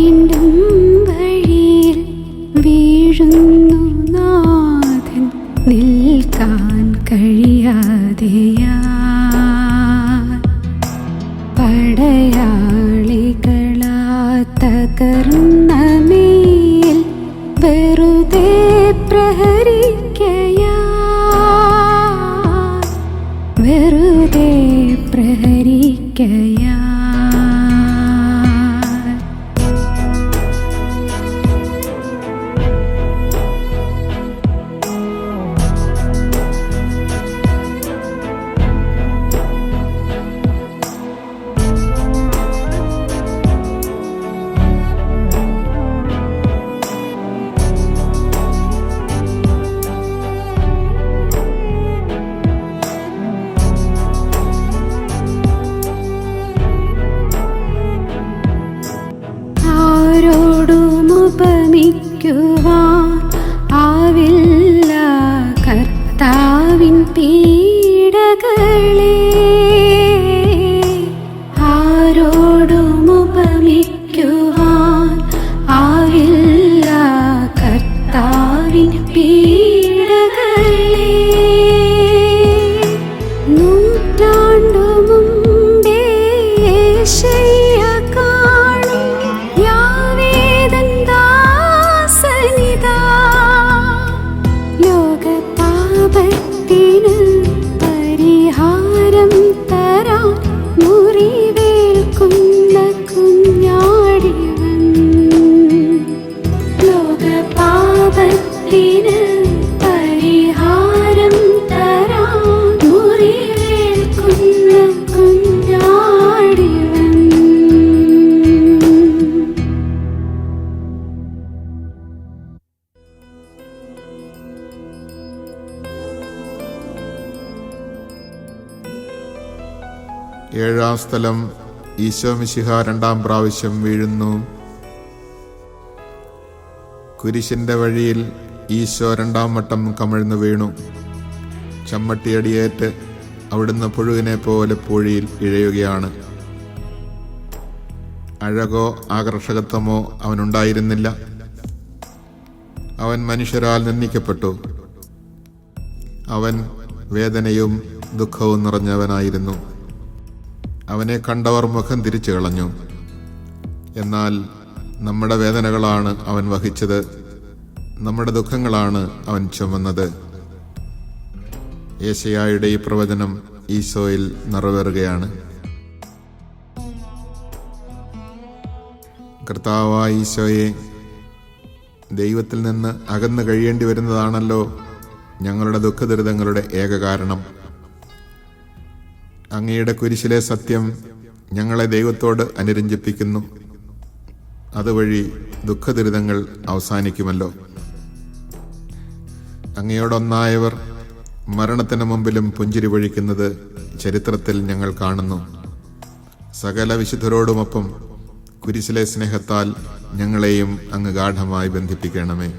വീണ്ടും വഴിയിൽ വീഴുന്നു നാഥൻ. നിൽക്കാൻ കഴിയാതെയാ. പടയാളികളാ മേൽ വെറുതെ പ്രഹരിക്കയാ. വെറുതെ പ്രഹരിക്കയാ. ആരോടുമുപമിക്കുവാൻ ആവില്ല കർത്താവിൻ പീഡകളെ. ആരോടുമുപമിക്കുവാൻ ആവില്ല കർത്താവിൻ പീഡകളെ. നൂറ്റാണ്ടു ഏഴാം സ്ഥലം ഈശോമിശിഹ രണ്ടാം പ്രാവശ്യം വീഴുന്നു. കുരിശിന്റെ വഴിയിൽ ഈശോ രണ്ടാം വട്ടം കമിഴ്ന്നു വീണു. ചമ്മട്ടിയടിയേറ്റ് അവിടുന്ന് പുഴുവിനെ പോലെ പൂഴിയിൽ ഇഴയുകയാണ്. അഴകോ ആകർഷകത്വമോ അവനുണ്ടായിരുന്നില്ല. അവൻ മനുഷ്യരാൽ നിന്ദിക്കപ്പെട്ടു. അവൻ വേദനയും ദുഃഖവും നിറഞ്ഞവനായിരുന്നു. അവനെ കണ്ടവർ മുഖം തിരിച്ചു കളഞ്ഞു. എന്നാൽ നമ്മുടെ വേദനകളാണ് അവൻ വഹിച്ചത്. നമ്മുടെ ദുഃഖങ്ങളാണ് അവൻ ചുമന്നത്. ഏശയായുടെ ഈ പ്രവചനം ഈശോയിൽ നിറവേറുകയാണ്. കർത്താവായ ഈശോയെ ദൈവത്തിൽ നിന്ന് അകന്നു കഴിയേണ്ടി വരുന്നതാണല്ലോ ഞങ്ങളുടെ ദുഃഖദുരിതങ്ങളുടെ ഏക കാരണം. അങ്ങയുടെ കുരിശിലെ സത്യം ഞങ്ങളെ ദൈവത്തോട് അനുരഞ്ജിപ്പിക്കുന്നു. അതുവഴി ദുഃഖദുരിതങ്ങൾ അവസാനിക്കുമല്ലോ. അങ്ങയോടൊന്നായവർ മരണത്തിന് മുമ്പിലും പുഞ്ചിരി വഴിക്കുന്നത് ചരിത്രത്തിൽ ഞങ്ങൾ കാണുന്നു. സകല വിശുദ്ധരോടുമൊപ്പം കുരിശിലെ സ്നേഹത്താൽ ഞങ്ങളെയും അങ്ങ് ഗാഠമായി ബന്ധിപ്പിക്കണമേ.